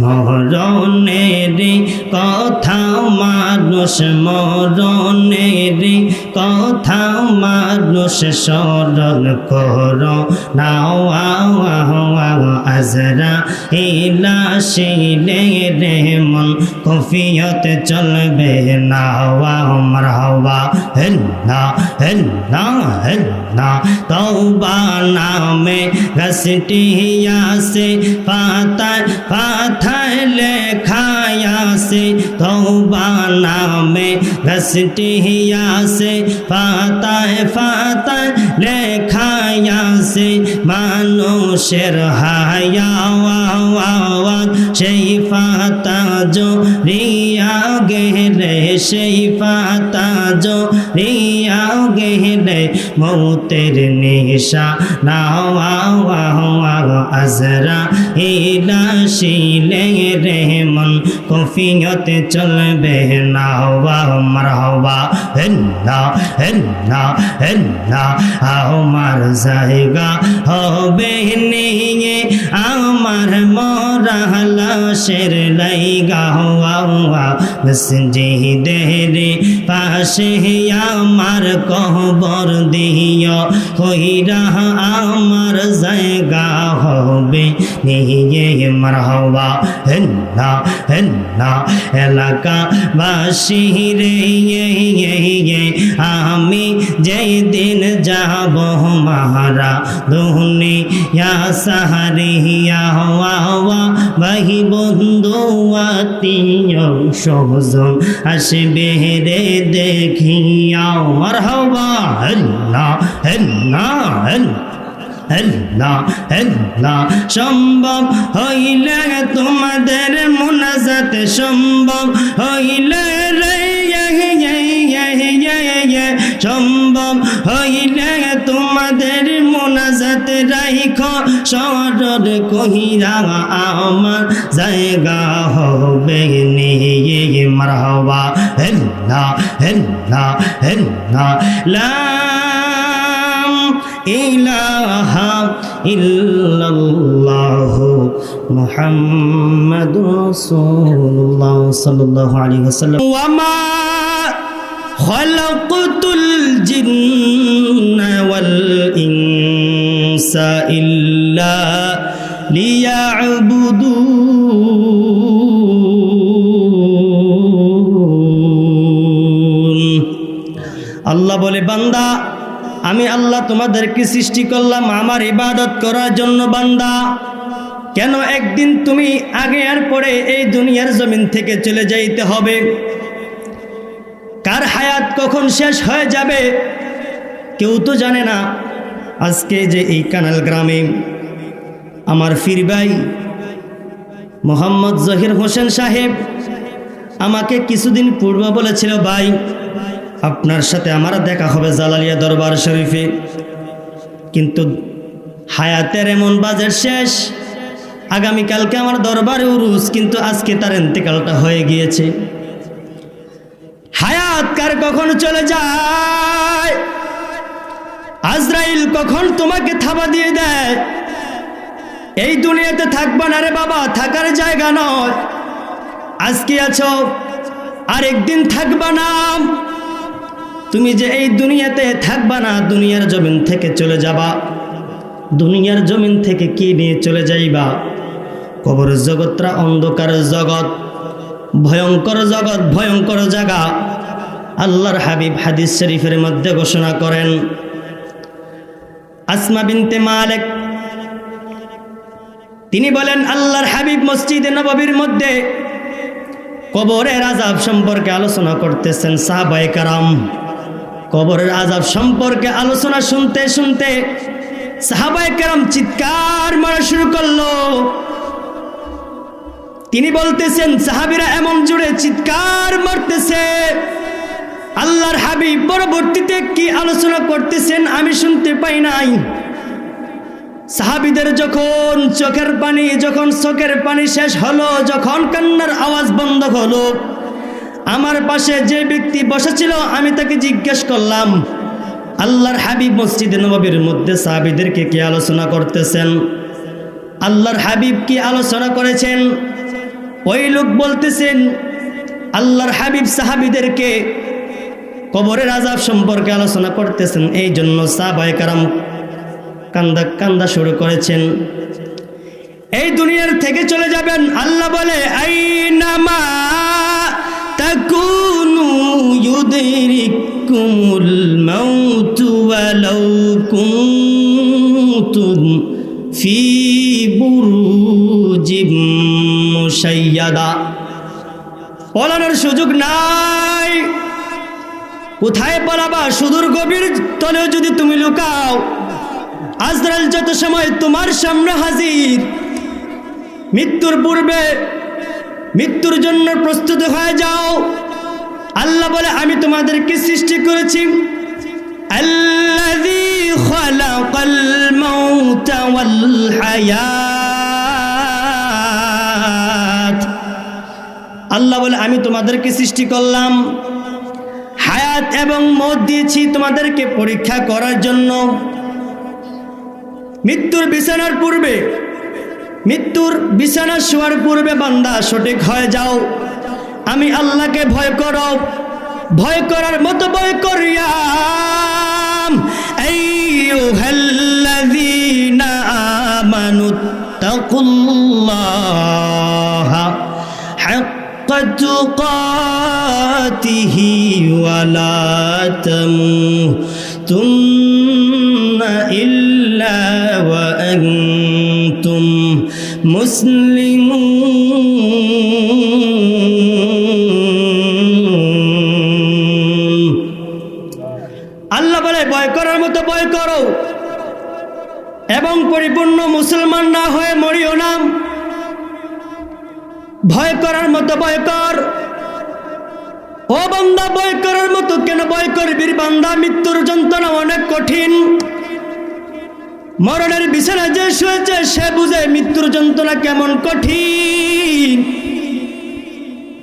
মরণের কথা মানুষ মরণের কথা মানুষ স্মরণ কর। আজরা ইলা শিলে রে মন, কফিয়ত চলবে। নাওয়া মারহাবা, হেল্লা হেল্লা হেল্লা। তওবা নামে গাছটি আসে, পাতায় পাথায় লেখায় আসে তওবা নামে গাছটি আসে পাতায় পাতায় লেখায় আসে মানুষের হায়া সেই পাতা জড়িয়া গেলে সেই পাতা জড়িয়া গেলে মৌতের নিশা। আজরা ইলা শিলে রে মন কফিয়তে চলবে। নাওয়া মারহাবা, হেল্লা হেল্লা হেল্লা আমার জায়গা হবে নিয়ে। আমার মরা লাশের লাইগা হওয়া মসজিদের পাশে আমার কবর দিও কইরা আমার জায়গা হবে। নিয়ে মারহাবা হেল্লা হেল্লা এলাকা বাসি রে আমি যেই দিন যাব মারা দুনিয়া সাহারিয়া হওয়া বাহি বন্ধু, আত্মীয় সহজন আসবে রে দেখিয়াও আর হওয়া হেল্লা হেল্লা হেল্লা হেল্লা সম্ভব হইলে তোমাদের মোনাজাত সম্ভব হইলে সম্ভব হইলে তোমাদের মোনাজাত রাইখ সরর কহিরা আমার জায়গা হবে নিয়ে মারহবা। হেল্লা হেল্লা হেল্লা লা ইলাহা ইল্লাল্লাহ মুহাম্মাদুর রাসূলুল্লাহ সাল্লাল্লাহু আলাইহি ওয়াসাল্লাম। ওয়া মা খালাকতুল জিন্না ওয়াল ইনসা ইল্লা লিয়াবুদুন আল্লাহ বলে, বান্দা আমি আল্লাহ তোমাদেরকে সৃষ্টি করলাম আমার ইবাদত করার জন্য, বান্দা। কেন একদিন তুমি আগে আর পরে এই দুনিয়ার জমিন থেকে চলে যাইতে হবে? কার হায়াত কখন শেষ হয়ে যাবে? কেউ তো জানে না। আজকে যে এই কানাল গ্রামে আমার ফিরবাই মোহাম্মদ জহির হোসেন সাহেব আমাকে কিছুদিন পূর্ব বলেছিল, ভাই আপনার সাথে আমার দেখা হবে জালালিয়া দরবার শরীফে। কিন্তু হায়াতের এমন বাজের শেষ। আগামীকালকে আমার দরবারে উরুস কিন্তু আজকে তার এন্তেকালটা হয়ে গিয়েছে। হায়াত কার কখন চলে যায়? আজরাইল কখন তোমাকে থাবা দিয়ে দেয়? এই দুনিয়াতে থাকবা না রে বাবা, থাকার জায়গা নয়। আজকে আছো আর একদিন থাকবা না। তুমি যে এই দুনিয়াতে থাকবা না, দুনিয়ার জমিন থেকে চলে যাবা। দুনিয়ার জমিন থেকে কি নিয়ে চলে যাইবা? কবর জগৎরা অন্ধকার জগৎ, ভয়ঙ্কর জগৎ, ভয়ঙ্কর জায়গা। আল্লাহর হাবিব হাদিস শরীফের মধ্যে ঘোষণা করেন, আসমা বিনতে মালেক। তিনি বলেন, আল্লাহর হাবিব মসজিদে নববীর মধ্যে কবরের আজাব সম্পর্কে আলোচনা করতেছেন সাহাবাই কারাম। কবরের আজাব সম্পর্কে আলোচনা শুনতে শুনতে সাহাবাই কারাম চিৎকার মারা শুরু করল। তিনি বলতেছেন, সাহাবিরা এমন জুড়ে চিৎকার মারতেছে। আল্লাহর হাবিব পরবর্তীতে কি আলোচনা করতেছেন আমি শুনতে পাই নাই। সাহাবিদের যখন চোখের পানি, যখন চোখের পানি শেষ হলো, যখন কান্নার আওয়াজ বন্ধ হলো আমার পাশে যে ব্যক্তি বসেছিল, আমি তাকে জিজ্ঞেস করলাম, আল্লাহর হাবিব মসজিদে নবাবির মধ্যে সাহাবিদেরকে কি আলোচনা করতেছেন? আল্লাহর হাবিব কি আলোচনা করেছেন? ওই লোক বলতেছেন, আল্লাহর হাবিব সাহাবিদেরকে কবরের আজাব সম্পর্কে আলোচনা করতেছেন এই জন্য সাহাবায়ে কারাম কান্দা কান্দা শুরু করেছেন। এই দুনিয়ার থেকে চলে যাবেন। আল্লাহ বলে, আইনামা তাকুনু ইউদরিকুমুল মাউতু ওয়ালাউ কুনতুম ফি বুরুজিম মুশাইয়াদা পলানোর সুযোগ নাই। কোথায় পালাবা? সুদূর গভীর তলেও যদি তুমি লুকাও। আজরাল যত সময় তোমার সামনে হাজির, মৃত্যুর পূর্বে মৃত্যুর জন্য প্রস্তুত হয়ে যাও। আল্লাহ বলে, আমি তোমাদেরকে সৃষ্টি করেছি। আল্লাহ বলে, আমি তোমাদেরকে সৃষ্টি করলাম। হায়াত এবং মত দিয়েছি তোমাদেরকে পরীক্ষা করার জন্য। মৃত্যুর বিছানার পূর্বে মৃত্যুর বিছানা শোয়ার পূর্বে বান্দা সঠিক হয়ে, যাও। আমি আল্লাহকে ভয় করো। ভয় করার মতো ভয় করিয়াম। ওয়ালা তামুতুন্না ইল্লা ওয়া মুসলিমুন আল্লাহ বলে, ভয় করার মতো ভয় করো। এবং পরিপূর্ণ মুসলমান না হয়ে মরিও না। ভয় করার মতো ভয় কর। ও বান্দা, ভয় করার মতো কেন ভয় করবির বান্দা, মৃত্যুর যন্ত্রণা অনেক কঠিন। মরণের বিছানা যে শুয়েছে, সে বুঝে মৃত্যুর যন্ত্রণা কেমন কঠিন।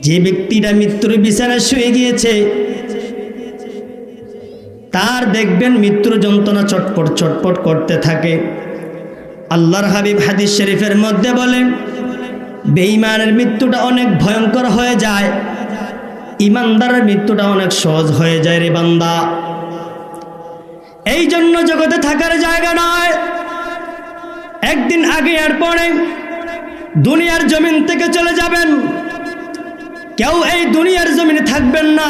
যে ব্যক্তিটা মৃত্যুর বিছানা শুয়ে গিয়েছে, তার দেখবেন মৃত্যুর যন্ত্রণা চটপট চটপট করতে থাকে। আল্লাহর হাবিব হাদিস শরীফের মধ্যে বলেন, বেঈমানের মৃত্যুটা অনেক ভয়ঙ্কর হয়ে যায়, ইমানদারের মৃত্যুটা অনেক সহজ হয়ে যায় রে বান্দা। এই জন্য জগতে থাকার জায়গা নয়। একদিন আগে আর পরে দুনিয়ার জমিন থেকে চলে যাবেন। কেউ এই দুনিয়ার জমিনে থাকবেন না।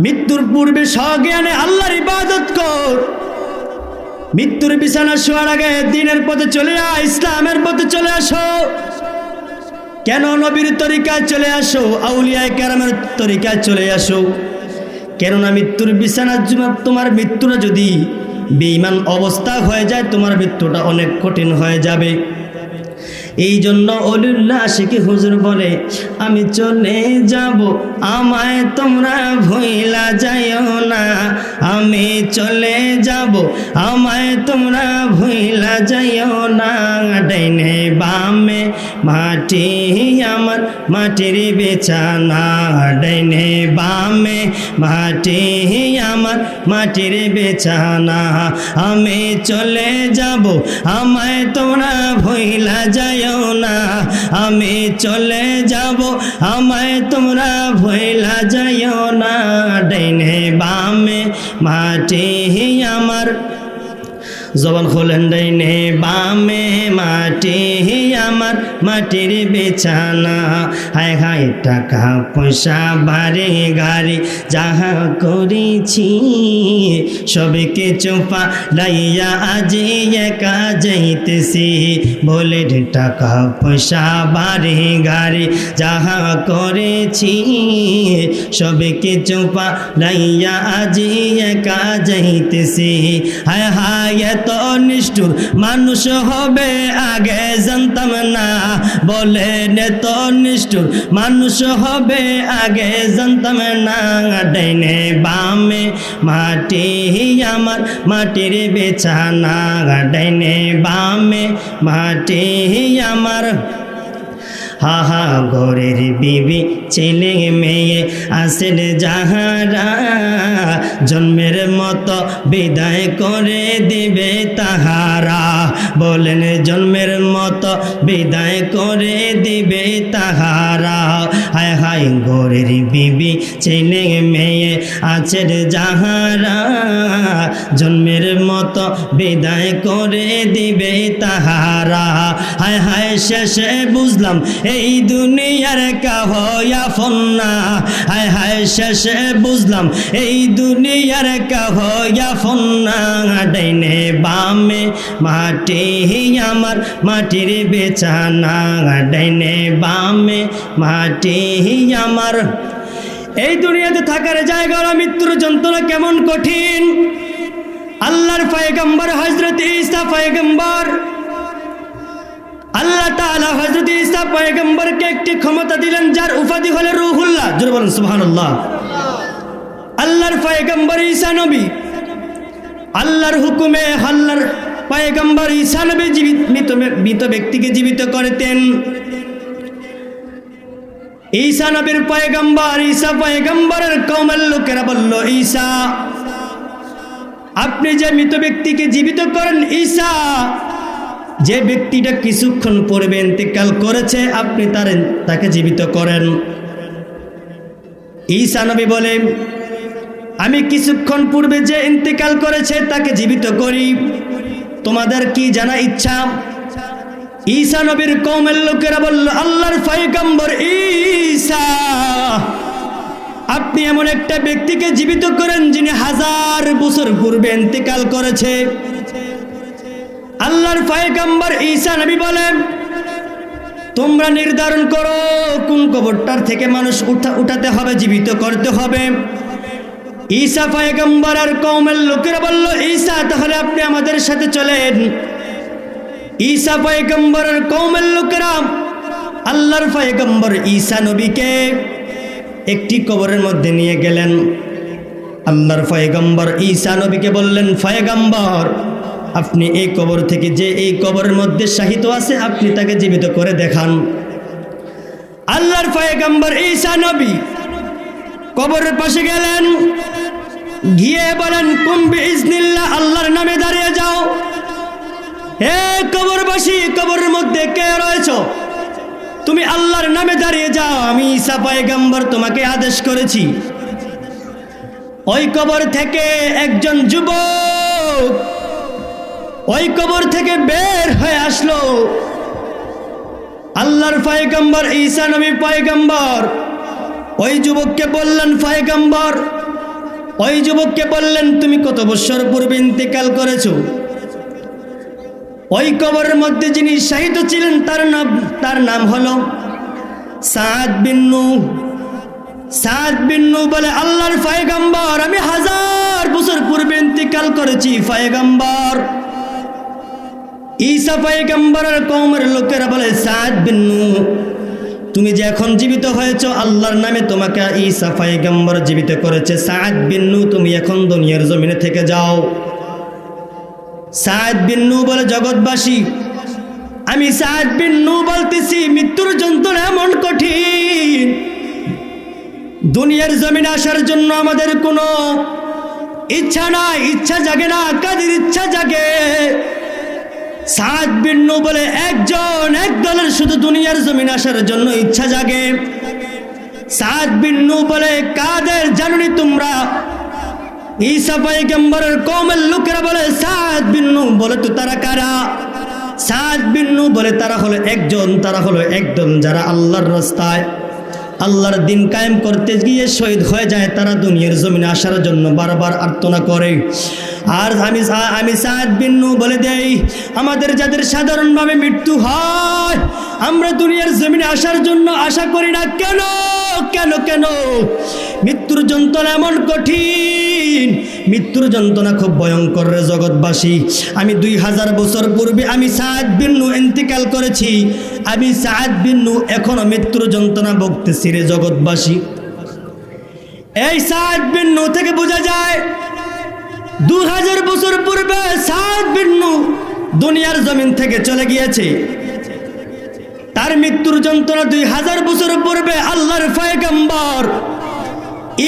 মৃত্যুর পূর্বে স্বজ্ঞানে আল্লাহর ইবাদত কর। মৃত্যুর বিছানা শোয়ার আগে দিনের পথে চলে আয়, ইসলামের পথে চলে আসো। কেন নবীর তরিকায় চলে আসো? আউলিয়ায় কেরামের তরিকায় চলে আসো। কেননা মৃত্যুর বিছানার জন্য তোমার মৃত্যুটা যদি বেঈমান অবস্থা হয়ে যায়, তোমার মৃত্যুটা অনেক কঠিন হয়ে যাবে। এই জন্য অলিল্লা আশিকি হুজুর বলে, আমি চলে যাব, আমায় তোমরা ভইলা যাইও না। আমি চলে যাব, আমায় তোমরা ভইলা যাইও না। ডাইনে বামে মাটি আমার মাটির বেচানা ডাইনে বামে। মাটি আমার মাটির বেচানা আমি চলে যাব, আমায় তোমরা ভইলা যাইও না। আমি চলে যাব, আমায় তোমরা ভইলা যাইও না। ডাইনে বামে মাটি আমার জবান খোলেন ডাইনে বামে মাটি আমার, মাটির বেছানা। হায় হায়, টাকা পয়সা, বাড়ি, গাড়ি যাহা করেছি সবকে চোপা লাইয়া আজি একা যাইতেছি। বলে টাকা পয়সা, বাড়ি, গাড়ি যাহা করেছি সবকে চোপা লাইয়া আজি একা যাইতেছি। হায় হায় এত নিষ্ঠুর মানুষ হবে আগে জানতাম না। বলে এত নিষ্ঠুর মানুষ হবে আগে জানতাম না। ডাইনে বামে মাটি আমার মাটির বেছানা। ডাইনে বামে মাটি আমার হা হা ঘরের বিবি, ছেলে মেয়ে আসেন যাহারা। জন্মের মতো বিদায় করে দিবে তাহারা। বলেন, জন্মের মতো বিদায় করে দিবে তাহারা। হায় হায় ঘরের বিবি, ছেলে মেয়ে আছেন যাহারা। জন্মের মতো বিদায় করে দিবে তাহারা। হায় হায় শেষে বুঝলাম এই দুনিয়ার কাহয়া ফন্না। হায় হায় শেষে বুঝলাম এই দুনিয়ার কাহয়া ফন্না। ডাইনে বামে মাটি আমার মাটির বেচানা ডাইনে বামে মাটি আমার। এই দুনিয়াতে থাকার জায়গা মৃত্যুর যন্ত্রণা কেমন কঠিন? আল্লাহর পয়গম্বর হজরত ঈসা পয়গম্বর। আল্লাহ তাআলা হজরত ঈসা পয়গম্বরকে একটি ক্ষমতা দিলেন, যার উপাধি হলো রুহুল্লাহ। জোরে বলুন আল্লাহর পয়গম্বর ঈসা নবী। আল্লাহর হুকুমে আল্লাহর পয়গম্বর ঈসা নবী জীবিত, মৃত ব্যক্তিকে জীবিত করতেন। ঈসা নবীর পয়গম্বর, ঈসা পয়গম্বরের কৌমের লোকেরা বলল, ঈসা আপনি যে মৃত ব্যক্তিকে জীবিত করেন ঈশা যে ব্যক্তিটা কিছুক্ষণ পূর্বে ইন্তেকাল করেছে, আপনি তার তাকে জীবিত করেন। ঈসা নবী বলে, আমি কিছুক্ষণ পূর্বে যে ইন্তেকাল করেছে, তাকে জীবিত করি। তোমাদের কি জানা ইচ্ছা? ঈসা নবীর কৌমের লোকেরা বলল, আল্লাহর পয়গম্বর ঈসা। আপনি এমন একটা ব্যক্তিকে জীবিত করেন যিনি হাজার বছর পূর্বে ইন্তেকাল করেছে। আল্লাহর পয়গম্বর ঈসা নবী বলেন, তোমরা নির্ধারণ করো কোন কবরটার থেকে মানুষ উঠা, উঠাতে হবে, জীবিত করতে হবে। ঈসা পয়গম্বর আর কৌমের লোকেরা বলল, ঈসা, তাহলে আপনি আমাদের সাথে চলেন। ঈসা পয়গম্বরের কৌমের লোকেরা আল্লাহর পয়গম্বর ঈসা নবীকে একটি কবরের মধ্যে নিয়ে গেলেন। আল্লাহর পয়গম্বর ঈসা নবীকে বললেন ফয়েগম্বর আপনি এই কবর থেকে যে এই কবরের মধ্যে শাহিত আছে, আপনি তাকে জীবিত করে দেখান। আল্লাহর পয়গম্বর ঈসা নবী কবরের পাশে গেলেন। গিয়ে বলেন কুম্বি ইজনিল্লাহ আল্লাহর নামে দাঁড়িয়ে যাও। হে কবরবাসী, কবরের মধ্যে কে রয়েছ? তুমি আল্লাহর নামে দাঁড়িয়ে যাও, আমি ঈসা পয়গম্বর তোমাকে আদেশ করেছি। ওই কবর থেকে একজন যুবক ওই কবর থেকে বের হয়ে আসলো। আল্লাহর পয়গম্বর, ঈসা নবী পয়গম্বর, ওই যুবককে বললেন, পয়গম্বর, ওই যুবককে বললেন, তুমি কত বছর পূর্বে ইন্তেকাল করেছ? ওই কবরের মধ্যে যিনি শাহিদ ছিলেন, তার নাম তার নাম হলো সাদ বিন্নু সাদ বিন্নু বলে, আল্লাহর ফায়গাম্বর আমি হাজার বছর পূর্বে ইন্তিকাল করেছি ফায়গাম্বর ঈসা ফায়গাম্বরের কৌমের লোকেরা বলে, সাদ বিন্নু তুমি যে এখন জীবিত হয়েছ, আল্লাহর নামে তোমাকে ঈসা ফায়গাম্বর জীবিত করেছে। সাদ বিন্নু তুমি এখন দুনিয়ার জমিনে থেকে যাও। সাদ বিন নু বলে জগৎবাসী। আমি সাদ বিন নু বলতেছি মৃত্যুর যন্ত্রণা এমন কঠিন। দুনিয়ার জমিন আসার জন্য আমাদের কোনো ইচ্ছা না ইচ্ছা জাগে না কাদের ইচ্ছা জাগে। সাদ বিন নু বলে একজন, এক দলের শুধু দুনিয়ার জমিন আসার জন্য ইচ্ছা জাগে। সাদ বিন নু বলে কাদের জানুনি তোমরা? ঈসা পয়গম্বরের কমের লোকেরা বলে, সাদ বিন্নু বলে তো তারা কারা? সাদ বিন্নু বলে তারা হলো একজন, তারা হলো একদম যারা আল্লাহর রাস্তায়, আল্লাহর দিন কায়েম করতে গিয়ে শহীদ হয়ে যায়, তারা দুনিয়ার জমিনে আসার জন্য বারবার আর্তনা করে। আর আমি আমি সাদ বিন্নু বলে দেই, আমাদের যাদের সাধারণভাবে মৃত্যু হয়, আমরা দুনিয়ার জমিনে আসার জন্য আশা করি না কেন? কেন কেন? মৃত্যুর যন্ত্রণা এমন কঠিন। মৃত্যুর যন্ত্রণা খুব ভয়ঙ্কর রে জগৎবাসী। আমি দুই হাজার বছর পূর্বে আমি সাদ বিন্নু ইন্তিকাল করেছি। আমি সাদ বিন্নু এখনও মৃত্যুর যন্ত্রণা ভুগতেছি রে জগৎবাসী। এই সাদ বিন্নু থেকে বোঝা যায় দু হাজার বছর পূর্বে সাদ বিন্নু দুনিয়ার জমিন থেকে চলে গিয়েছে। তার মৃত্যুর যন্ত্রণা দুই হাজার বছর পূর্বে আল্লাহর ফয়গম্বর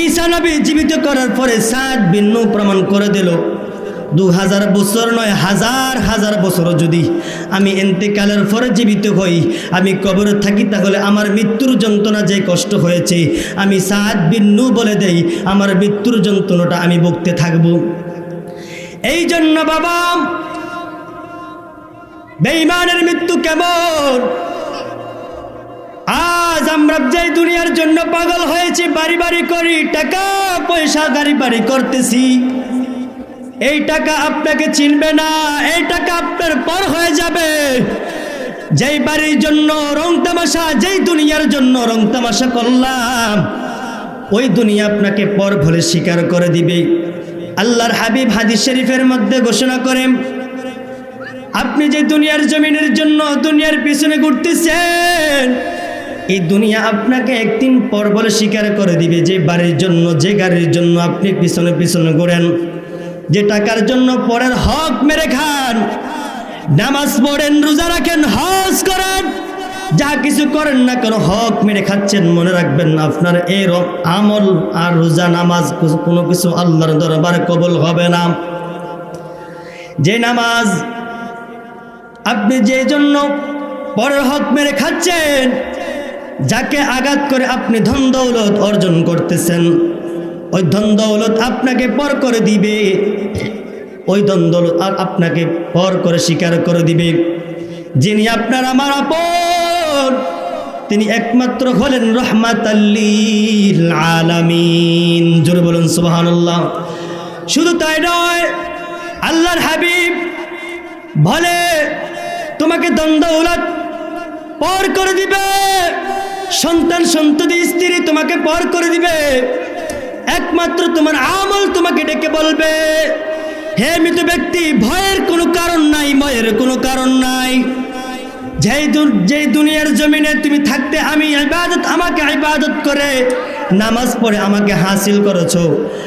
ঈসা নবী জীবিত করার পরে সাত ভিন্ন প্রমাণ করে দিল, দু হাজার বছর নয়, হাজার হাজার বছর যদি আমি এন্তেকালের পরে জীবিত হই, আমি কবরে থাকি, তাহলে আমার মৃত্যুর যন্ত্রণা যে কষ্ট হয়েছে, আমি সাত বিন্নু বলে দেই, আমার মৃত্যুর যন্ত্রণাটা আমি ভুগতে থাকব। এই জন্য বাবা, বেঈমানের মৃত্যু কেমন? আজ আমরা যে দুনিয়ার জন্য পাগল হয়েছি, বাড়ি বাড়ি করি, টাকা পয়সা গাড়ি বাড়ি করতেছি। এই টাকা আপনাকে চিনবে না, এই টাকা আপনার পর হয়ে যাবে। যেই বাড়ির জন্য রং তামাশা, যেই দুনিয়ার জন্য রং তামাশা করলাম, ওই দুনিয়া আপনাকে পর ভরে স্বীকার করে দিবে। আল্লাহর হাবিব হাদিস শরীফের মধ্যে ঘোষণা করেন, আপনি যে দুনিয়ার জমিনের জন্য দুনিয়ার পিছনে ঘুরতেছেন এই দুনিয়া আপনাকে একদিন পর বলে স্বীকার করে দিবে যে বাড়ির জন্য, যে গাড়ির জন্য আপনি পিছনে পিছনে ঘোরেন। যে টাকার জন্য পরের হক মেরে খান। নামাজ পড়েন, রোজা রাখেন, হজ করেন। যা কিছু করেন না কেন হক মেরে খাচ্ছেন, মনে রাখবেন আপনার এই আমল আর রোজা, নামাজ কোনো কিছু আল্লাহর দরবারে কবল হবে না। যে নামাজ আপনি যে জন্য পরের হক মেরে খাচ্ছেন যাকে আঘাত করে আপনি ধন দৌলত অর্জন করতেছেন, ওই ধন দৌলত আপনাকে পর করে দিবে। ওই ধন দৌলত আর আপনাকে পর করে স্বীকার করে দিবে। যিনি আপনার আমার আপন, তিনি একমাত্র হলেন রহমাত আলামিন। জোরে বলুন, সুবহানাল্লাহ। শুধু তাই নয়, আল্লাহর হাবিব বলে, তোমাকে দ্বন্দ্ব পর করে দিবে। সন্তান সন্ততি স্ত্রী তোমাকে পর করে দিবে। একমাত্র তোমার আমল তোমাকে ডেকে বলবে, হে মৃত ব্যক্তি, ভয়ের কোনো কারণ নাই, ময়ের কোনো কারণ নাই। যেই যেই দুনিয়ার জমিনে তুমি থাকতে আমি ইবাদত, আমাকে ইবাদত করে নামাজ পড়ে আমাকে হাসিল করেছ।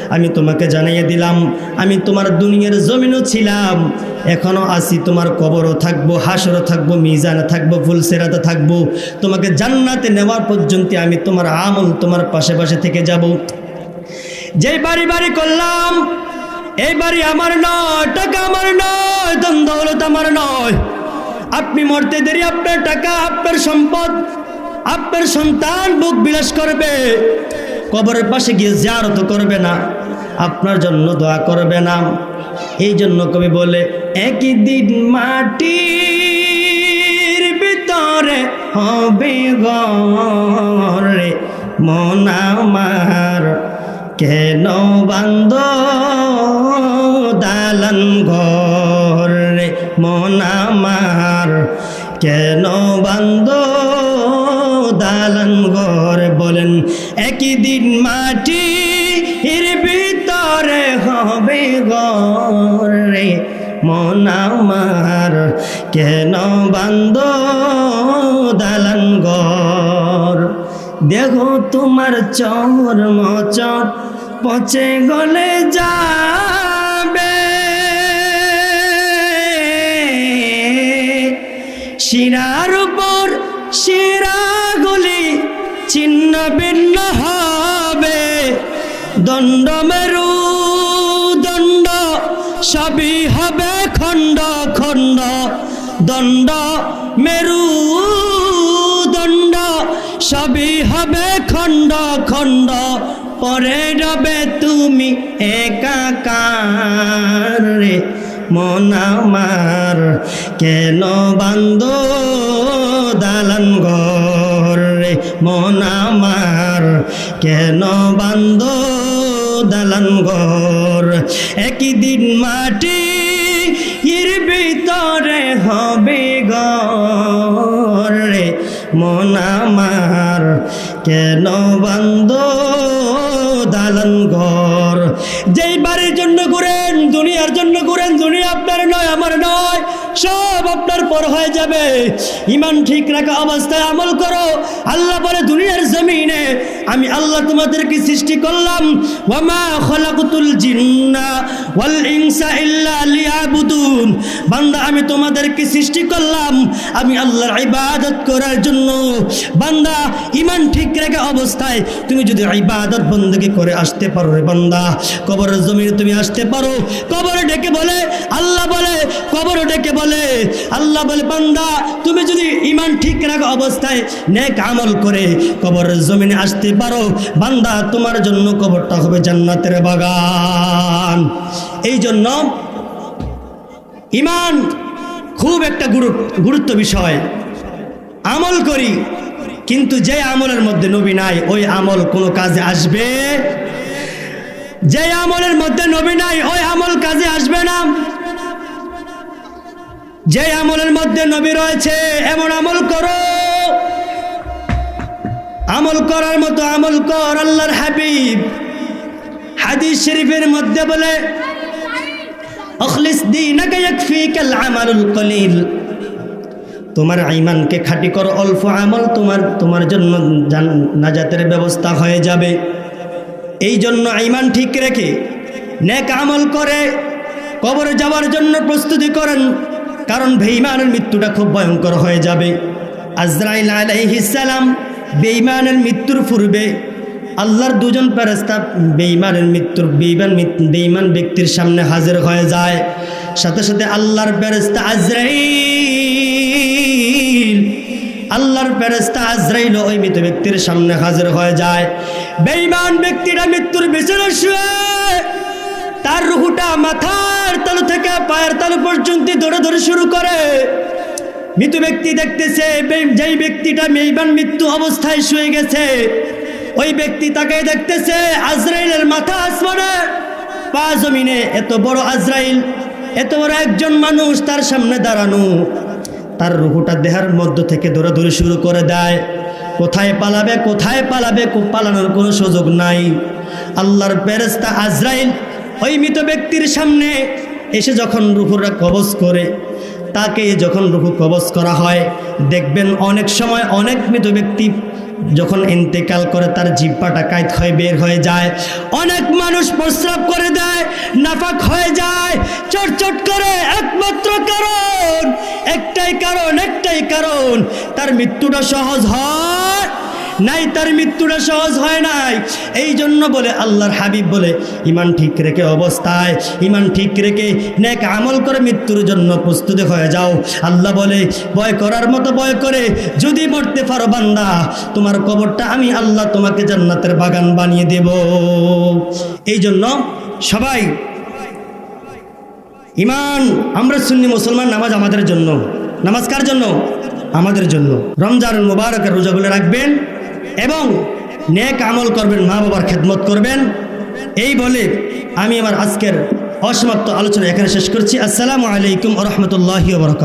আমি তোমাকে জানিয়ে দিলাম, আমি তোমার দুনিয়ার জমিনও ছিলাম। এখনও আছি, তোমার কবরও থাকব, হাসরও থাকব, মিজানে থাকব, ফুলসেরাতে থাকব। তোমাকে জান্নাতে নেওয়ার পর্যন্ত আমি তোমার আমল তোমার পাশে পাশে থেকে যাব। যেই বাড়ি বাড়ি করলাম, এই বাড়ি আমার নয়, টাকা আমার নয়, ধন দৌলত আমার নয়। আপনি মরতে দেরি, আপনার টাকা, আপনার সম্পদ। আপনার সন্তান বুক বিলাস করবে, কবরের পাশে গিয়ে জিয়ারত করবে না, আপনার জন্য দোয়া করবে না। এই জন্য কবি বলে একই দিন মাটির ভিতরে হবে গরে মন আমার কেন বান্দ দালান ঘর, মন আমার কেন দালান ঘর বলেন একই দিন মাটি এর ভিতরে হবে ঘর। রে মন আমার কেন বান্দ দালান ঘর? দেখো তোমার চর মচর পচে গলে যাবে। শিরার উপর ছিন্ন ভিন্ন হবে দণ্ড মেরু দণ্ড, সবই হবে খণ্ড খণ্ড। দণ্ড মেরু দণ্ড, সবই হবে খণ্ড খণ্ড। পরে রবে তুমি একাকার রে, মন আমার কেন বান্দ দালান ঘর? মন আমার। কেন বান্দ দালান ঘর? একই দিন মাটি এর ভিতরে হবে রে। মন আমার। কেন বান্দ দালান ঘর? যেই বাড়ির জন্য ঘুরেন, দুনিয়ার জন্য ঘুরেন, দুনিয়া আপনার নয়, আমার নয়। সব আপনার পর হয়ে যাবে। ইমান ঠিক রাখা অবস্থায় আমল করো। আল্লাহ বলে, দুনিয়ার জমিনে আমি আল্লাহ তোমাদেরকে সৃষ্টি করলাম। ওয়ামা খলাকুতুল জিন্না ওয়াল ইনসা ইল্লা লিয়াবুদুন। বান্দা, আমি তোমাদেরকে সৃষ্টি করলাম। আমি আল্লাহর ইবাদত করার জন্য। বান্দা ইমান ঠিক রেখে অবস্থায় তুমি যদি ইবাদত বন্দী করে আসতে পারো রে বান্দা, কবরের জমিনে তুমি আসতে পারো। কবরে ডেকে বলে, আল্লাহ বলে, কবর ডেকে বলে, আল্লাহ বলে, বান্দা, তুমি যদি ইমান ঠিক রাখো অবস্থায় নেক আমল করে কবরের জমিনে আসতে পারো বান্দা তোমার জন্য কবরটা হবে জান্নাতের বাগান। এই জন্য ইমান খুব একটা গুরু- গুরুত্ব বিষয়। আমল করি, কিন্তু যে আমলের মধ্যে নবী নাই, ওই আমল কোনো কাজে আসবে? যে আমলের মধ্যে নবী নাই, ওই আমল কাজে আসবে না। যে আমলের মধ্যে নবী রয়েছে, এমন আমল করো। আমল করার মতো আমল কর, আল্লাহর হাবিব। হাদিস শরীফের মধ্যে বলে, অখলিস দীনাকা ইয়াকফিকাল আমালুল কলিল। তোমার ইমানকে খাঁটি করো, অল্প আমল তোমার তোমার জন্য জান- নাজাতের ব্যবস্থা হয়ে যাবে। এই জন্য ইমান ঠিক রেখে নেক আমল করে, কবরে যাওয়ার জন্য প্রস্তুতি করেন, কারণ ভেইমানের মৃত্যুটা খুব ভয়ঙ্কর হয়ে যাবে। আজরাইল আলাইহিসালাম বেঈমানের মৃত্যুর পূর্বে আল্লাহর দুজন প্যারেস্তা বেঈমানের মৃত্যুর বেঈমান বেঈমান ব্যক্তির সামনে হাজির হয়ে যায়। সাথে সাথে আল্লাহর প্যারেস্তা আজরাইল, আল্লাহর প্যারেস্তা আজরাইল ওই মৃত ব্যক্তির সামনে হাজির হয়ে যায়। বেঈমান ব্যক্তিরা মৃত্যুর বিছানা শুয়ে তার রুহুটা মাথার তালু থেকে পায়ের তালু পর্যন্ত ধরে ধরে শুরু করে। মৃত ব্যক্তি দেখতেছে যেই ব্যক্তিটা মেইবান মৃত্যু অবস্থায় শুয়ে গেছে, ওই ব্যক্তি তাকে দেখতেছে, আজরাইলের মাথা আসমানে, পা জমিনে। এত বড় আজরাইল, এত বড় একজন মানুষ তার সামনে দাঁড়ানো। তার রুহুটা দেহার মধ্য থেকে ধরে শুরু করে দেয়। কোথায় পালাবে কোথায় পালাবে পালানোর কোনো সুযোগ নাই। আল্লাহর ফেরেস্তা আজরাইল ওই মৃত ব্যক্তির সামনে এসে যখন রুহুরা কবজ করে তাকে যখন রুহু কবজ করা হয়, দেখবেন অনেক সময় অনেক মৃত ব্যক্তি যখন ইন্তেকাল করে, তার জিব্বাটা কায়ত হয়ে বের হয়ে যায়। অনেক মানুষ প্রস্রাব করে দেয়, নাফাক হয়ে যায়, চটচট করে, একমাত্র কারণ, একটাই কারণ একটাই কারণ, তার মৃত্যুটা সহজ হয়। নাই, তার মৃত্যুটা সহজ হয় নাই। এই জন্য বলে আল্লাহর হাবিব বলে, ইমান ঠিক রেখে অবস্থায়, ইমান ঠিক রেখে নেক আমল করে মৃত্যুর জন্য প্রস্তুতি হয়ে যাও। আল্লাহ বলে, ভয় করার মতো ভয় করে যদি মরতে পারো বান্দা, তোমার কবরটা আমি আল্লাহ তোমাকে জান্নাতের বাগান বানিয়ে দেব। এই জন্য সবাই, ইমান, আমরা সুন্নি মুসলমান নামাজ আমাদের জন্য। নামাজ কার জন্য? আমাদের জন্য। রমজান মুবারকের রোজাগুলো রাখবেন। এবং নেক আমল করবেন, মা বাবার খেদমত করবেন। এই বলে আমি আমার আজকের অসমাপ্ত আলোচনা এখানে শেষ করছি। আসসালামু আলাইকুম রহমতুল্লাহ বরকাত